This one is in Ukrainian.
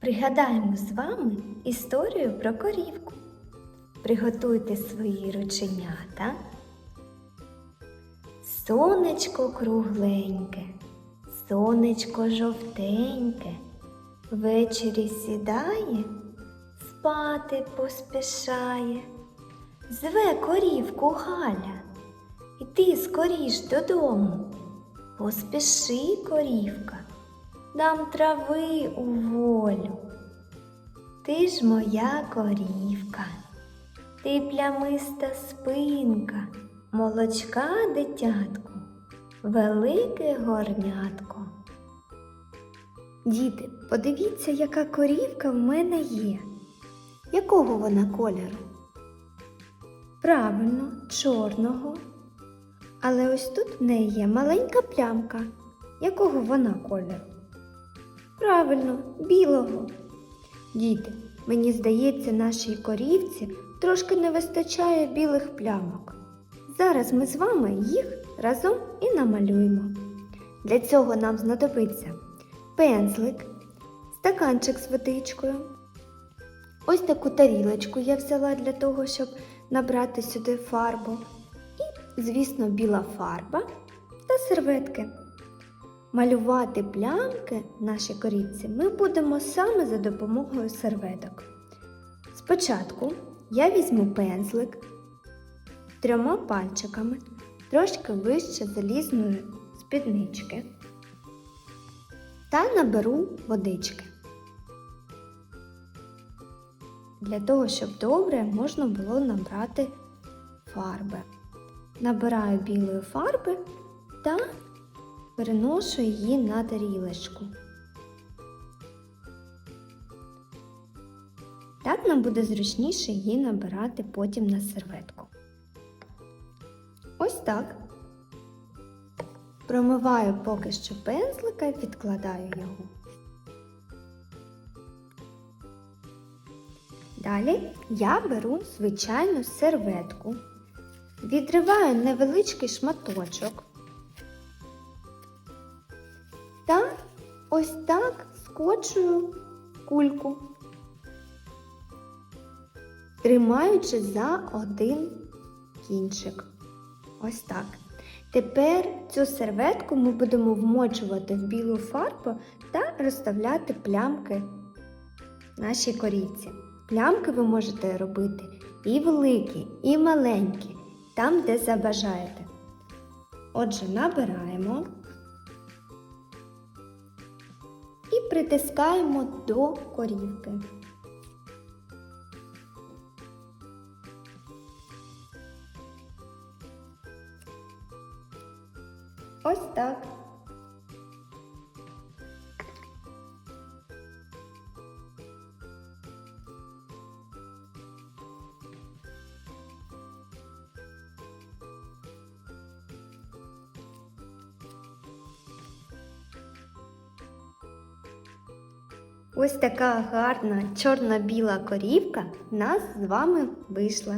Пригадаємо з вами історію про корівку. Приготуйте свої рученята. Сонечко кругленьке, сонечко жовтеньке, ввечері сідає, спати поспішає. Зве корівку Галя, іди скоріш додому. Поспіши, корівка, дам трави у волю. Ти ж моя корівка, ти плямиста спинка, молочка дитятку, велике горнятко. Діти, подивіться, яка корівка в мене є. Якого вона кольору? Правильно, чорного. Але ось тут в неї є маленька плямка. Якого вона кольору? Правильно, білого. Діти, мені здається, нашій корівці трошки не вистачає білих плямок. Зараз ми з вами їх разом і намалюємо. Для цього нам знадобиться пензлик, стаканчик з водичкою. Ось таку тарілочку я взяла для того, щоб набрати сюди фарбу. І, звісно, біла фарба та серветки. Малювати плямки нашій корівці ми будемо саме за допомогою серветок. Спочатку я візьму пензлик трьома пальчиками, трошки вище залізної спіднички та наберу водички. Для того, щоб добре можна було набрати фарби. Набираю білої фарби та переношу її на тарілочку. Так нам буде зручніше її набирати потім на серветку. Ось так. Промиваю поки що пензлика і відкладаю його. Далі я беру звичайну серветку, відриваю невеличкий шматочок ось так скочую кульку, тримаючи за один кінчик. Ось так. Тепер цю серветку ми будемо вмочувати в білу фарбу та розставляти плямки нашій корівці. Плямки ви можете робити і великі, і маленькі, там, де забажаєте. Отже, набираємо і притискаємо до корівки. Ось так. Ось така гарна чорно-біла корівка нас з вами вийшла.